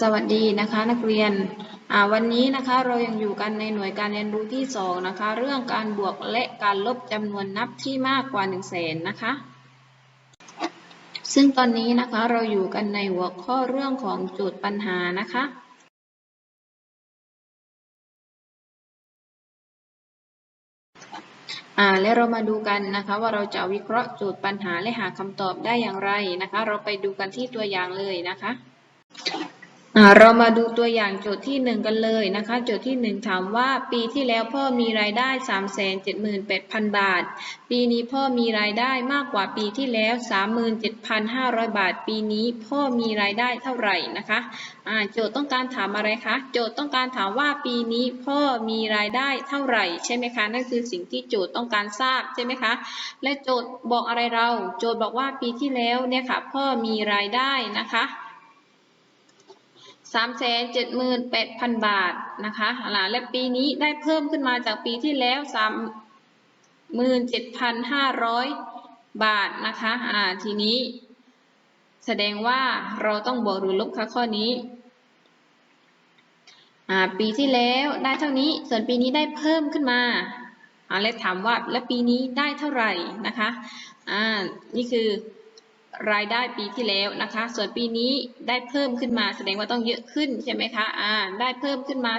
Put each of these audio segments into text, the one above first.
สวัสดีนะคะนักเรียนวันนี้นะคะเรายังอยู่กันในหน่วยการเรียนรู้ที่สองนะคะ เรื่องการบวกและการลบจำนวนนับที่มากกว่า1 0 0 0 0แสนนะคะ ซึ่งตอนนี้นะคะเราอยู่กันในหัวข้อเรื่องของโจทย์ปัญหานะคะ และเรามาดูกันนะคะว่าเราจะวิเคราะห์โจทย์ปัญหาและหาคำตอบได้อย่างไรนะคะ เราไปดูกันที่ตัวอย่างเลยนะคะ เรามาดูตัวอย่างโจทย์ที่หนึ่งกันเลยนะคะ โจทย์ที่หนึ่งถามว่าปีที่แล้วพ่อมีรายได้สามแสนเจ็ดหมื่นแปดพันบาท ปีนี้พ่อมีรายได้มากกว่าปีที่แล้วสามหมื่นเจ็ดพันห้าร้อยบาท ปีนี้พ่อมีรายได้เท่าไหร่นะคะโจทย์ต้องการถามอะไรคะ โจทย์ต้องการถามว่าปีนี้พ่อมีรายได้เท่าไหร่ ใช่ไหมคะนั่นคือสิ่งที่โจทย์ต้องการทราบใช่ไหมคะ และโจทย์บอกอะไรเรา โจทย์บอกว่าปีที่แล้วเนี่ยค่ะพ่อมีรายได้นะคะ สามแสนเจ็ดหมื่นแปดพันบาทนะคะและปีนี้ได้เพิ่มขึ้นมาจากปีที่แล้วสามหมื่นเจ็ดพันห้าร้อยบาทนะคะอ่าทีนี้ แสดงว่าเราต้องบวกหรือลบคะข้อนี้อ่าปีที่แล้วได้เท่านี้ ส่วนปีนี้ได้เพิ่มขึ้นมาอ่าและถามว่าและปีนี้ได้เท่าไหร่นะคะอ่านี่คือ รายได้ปีที่แล้วนะคะ ส่วนปีนี้ได้เพิ่มขึ้นมาแสดงว่าต้องเยอะขึ้นใช่ไหมคะอ่าได้เพิ่มขึ้นมา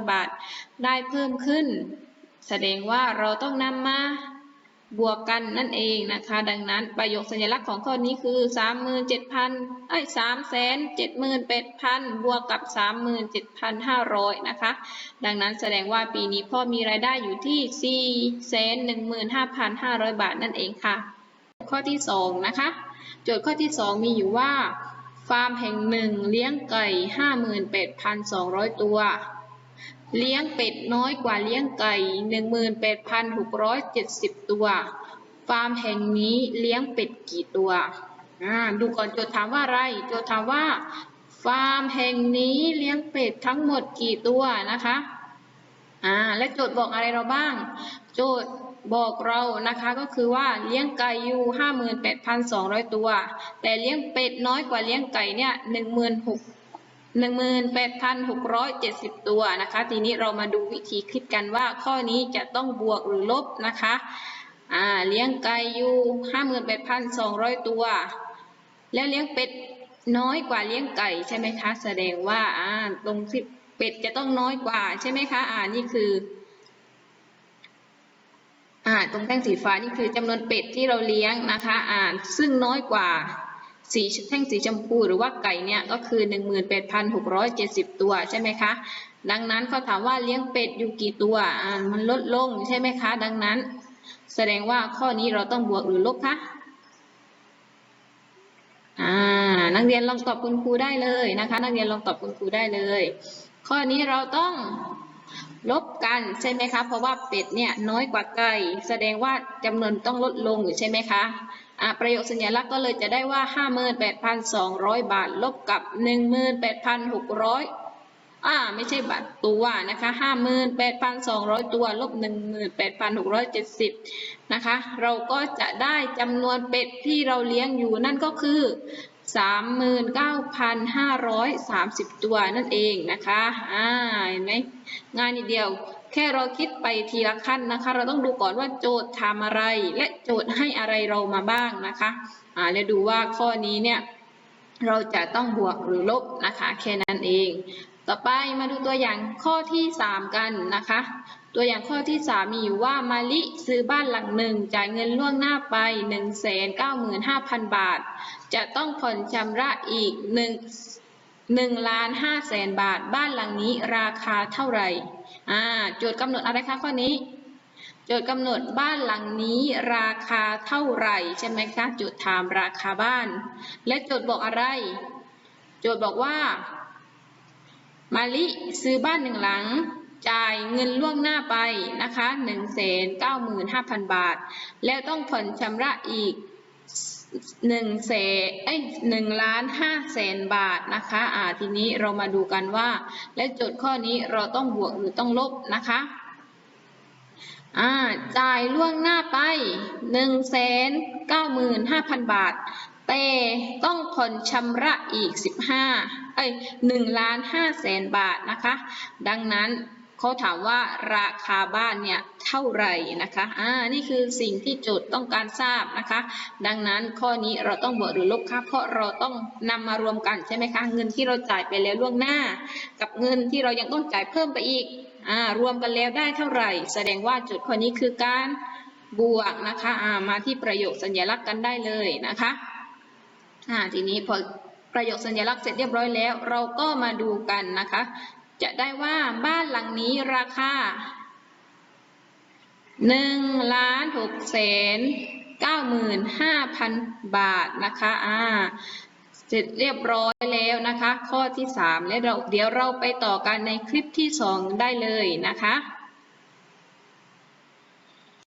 37,500 บาท ได้เพิ่มขึ้น แสดงว่าเราต้องนำมาบวกกันนั่นเองนะคะ ดังนั้นประโยคสัญลักษณ์ของข้อนี้คือ 37,000เอ้ย378,000 บวกกับ 37,500 นะคะ ดังนั้นแสดงว่าปีนี้พ่อมีรายได้อยู่ที่ 415,500 บาทนั่นเองค่ะ ข้อที่ 2 นะคะ โจทย์ข้อที่ 2 มีอยู่ว่า ฟาร์มแห่งหนึ่งเลี้ยงไก่ 58,200 ตัว เลี้ยงเป็ดน้อยกว่าเลี้ยงไก่ 18,670 ตัว ฟาร์มแห่งนี้เลี้ยงเป็ดกี่ตัวดูก่อนโจทย์ถามว่าอะไร โจทย์ถามว่า ฟาร์มแห่งนี้เลี้ยงเป็ดทั้งหมดกี่ตัวนะคะอ่าและโจทย์บอกอะไรเราบ้าง โจทย์ บอกเรานะคะก็คือว่าเลี้ยงไก่อยู่58,200ตัว แต่เลี้ยงเป็ดน้อยกว่าเลี้ยงไก่เนี่ย16,000 18,670ตัวนะคะ ทีนี้เรามาดูวิธีคิดกันว่าข้อนี้จะต้องบวกหรือลบนะคะอ่าเลี้ยงไก่อยู่58,200ตัว แล้วเลี้ยงเป็ดน้อยกว่าเลี้ยงไก่ใช่ไหมคะ แสดงว่าอ่าตรงที่เป็ดจะต้องน้อยกว่าใช่ไหมคะอ่านี่คือ อ่าตรงแท่งสีฟ้านี่คือจำนวนเป็ดที่เราเลี้ยงนะคะอ่าซึ่งน้อยกว่าสีแท่งสีชมพูหรือว่าไก่เนี่ยก็คือ 18,670 ตัวใช่ไหมคะดังนั้นเขาถามว่าเลี้ยงเป็ดอยู่กี่ตัวอ่ามันลดลงใช่ไหมคะ ดังนั้น แสดงว่าข้อนี้เราต้องบวกหรือลบคะอ่านักเรียนลองตอบคุณครูได้เลยนะคะ นักเรียนลองตอบคุณครูได้เลย ข้อนี้เราต้อง ลบกันใช่ไหมคะ เพราะว่าเป็ดเนี่ยน้อยกว่าไก่ แสดงว่าจำนวนต้องลดลงอยู่ใช่ไหมคะอ่าประโยคสัญลักษณ์ก็เลยจะได้ว่า 58,200 บาท ลบกับ 18,600อ่าไม่ใช่บาทตัวนะคะ58,200 ตัว ลบ 18,670นะคะ เราก็จะได้จำนวนเป็ดที่เราเลี้ยงอยู่นั่นก็คือ 39,530 ตัวนั่นเองนะคะอ่าเห็นไหมง่ายนิดเดียว แค่เราคิดไปทีละขั้นนะคะ เราต้องดูก่อนว่าโจทย์ทำอะไร และโจทย์ให้อะไรเรามาบ้างนะคะอ่าแล้วดูว่าข้อนี้เนี่ยเราจะต้องบวกหรือลบนะคะ แค่นั้นเอง ต่อไปมาดูตัวอย่างข้อที่ 3 กันนะคะ ตัวอย่างข้อที่ 3 มีอยู่ว่ามาลิซื้อบ้านหลังหนึ่งจ่ายเงินล่วงหน้าไป 195,000 บาท จะต้องผ่อนชำระอีก1 1ล้าน5แสนบาท บ้านหลังนี้ราคาเท่าไหร่อ่าโจทย์กำหนดอะไรคะข้อนี้ โจทย์กำหนดบ้านหลังนี้ราคาเท่าไหร่ใช่ไหมคะโจทย์ถามราคาบ้าน และโจทย์บอกอะไร โจทย์บอกว่า มาลิซื้อบ้านหนึ่งหลังจ่ายเงินล่วงหน้าไปนะคะ 195,000 บาท แล้วต้องผ่อนชำระอีก 1แสนเอ้ย1ล้าน5แสนบาทนะคะอ่าทีนี้เรามาดูกันว่า และโจทย์ข้อนี้เราต้องบวกหรือต้องลบนะคะอ่าจ่ายล่วงหน้าไป195,000บาทแต่ต้องผ่อนชำระอีก15เอ้ย1ล้าน5แสนบาทนะคะ ดังนั้น เขาถามว่าราคาบ้านเนี่ยเท่าไหร่นะคะอ่านี่คือสิ่งที่โจทย์ต้องการทราบนะคะ ดังนั้นข้อนี้เราต้องบวกหรือลบค่ะเพราะเราต้องนำมารวมกันใช่ไหมคะเงินที่เราจ่ายไปแล้วล่วงหน้า กับเงินที่เรายังต้องจ่ายเพิ่มไปอีกอ่ารวมกันแล้วได้เท่าไหร่ แสดงว่าโจทย์ข้อนี้คือการบวกนะคะอ่ามาที่ประโยคสัญลักษณ์กันได้เลยนะคะอ่าทีนี้พอประโยคสัญลักษณ์เสร็จเรียบร้อยแล้ว เราก็มาดูกันนะคะ จะได้ว่าบ้านหลังนี้ราคาหนึ่งล้านหกแสนเก้าหมื่นห้าพันบาทนะคะอ่าเสร็จเรียบร้อยแล้วนะคะ ข้อที่สามและเราเดี๋ยวเราไปต่อกันในคลิปที่สองได้เลยนะคะ